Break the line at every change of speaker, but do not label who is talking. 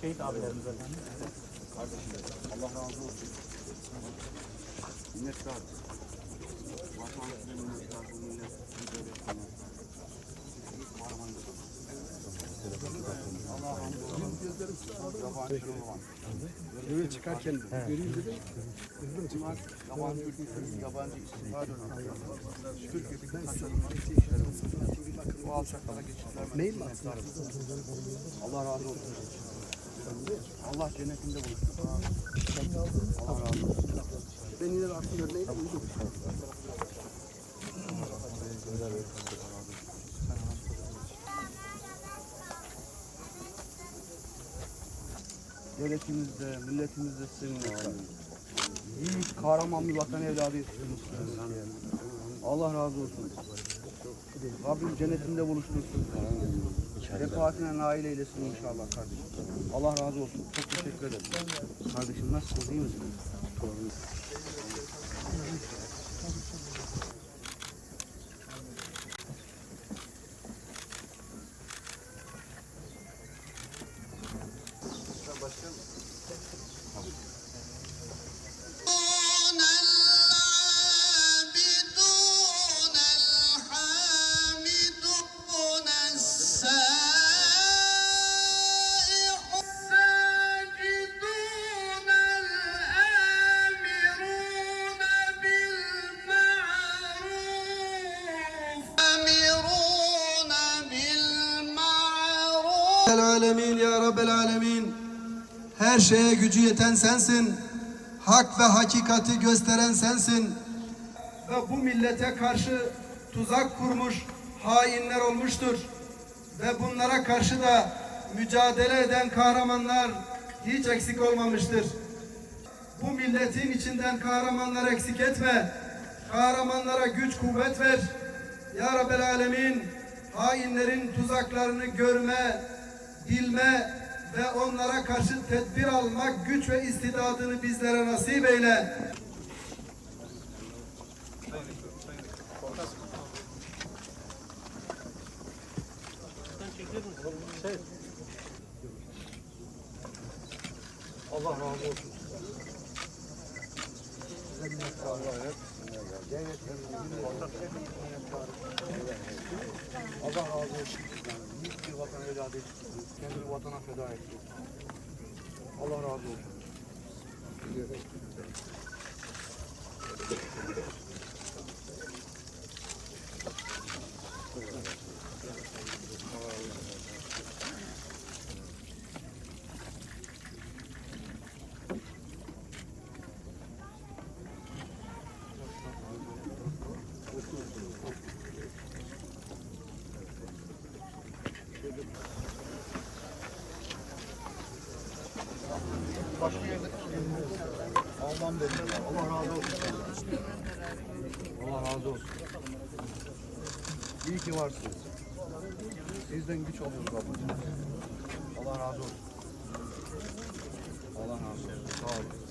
Şehit abilerimiz efendim.
Allah razı olsun. Minnettar. Vatandaşlara minnettar. Bu millet, bu devletine. Allah razı olsun.
Evet çıkarken göreyim dedim.
Bunlar yabancı ülkesi, yabancı istifade ürünleri. Türkiye'deki kaçırılma işleri. Bu. Allah razı olsun. Allah cennetinde buluşsun. Allah razı olsun.
Ben de aklım örneğiyle uydum.
Devletimizde, milletimizde sizin minnettarım. Yiğit, kahraman bir vatan evladıyız. Allah razı olsun değil. Rabbim cennetinde buluştursun. Vefatine nail eylesin inşallah kardeşim. Allah razı olsun. Çok teşekkür ederim. Kardeşim nasılsın? İyi
misin?
Torunum. Alemin ya Rabbel alemin. Her şeye gücü yeten sensin. Hak ve hakikati gösteren sensin. Ve bu millete karşı tuzak kurmuş hainler olmuştur. Ve bunlara karşı da mücadele eden kahramanlar hiç eksik olmamıştır. Bu milletin içinden kahramanlar eksik etme. Kahramanlara güç kuvvet ver. Ya Rabbel Alemin hainlerin tuzaklarını görme, bilme ve onlara karşı tedbir almak güç ve istidadını bizlere nasip eyle.
Allah razı olsun. Allah razı olsun. Vatan evladı kendini vatana feda etti. Allah razı olsun. Başka yerde Allah'ım dedim. Allah razı olsun. Allah razı olsun. İyi ki varsınız. Sizden güç alıyoruz Rabbim. Allah razı olsun. Allah razı olsun. Sağ olun.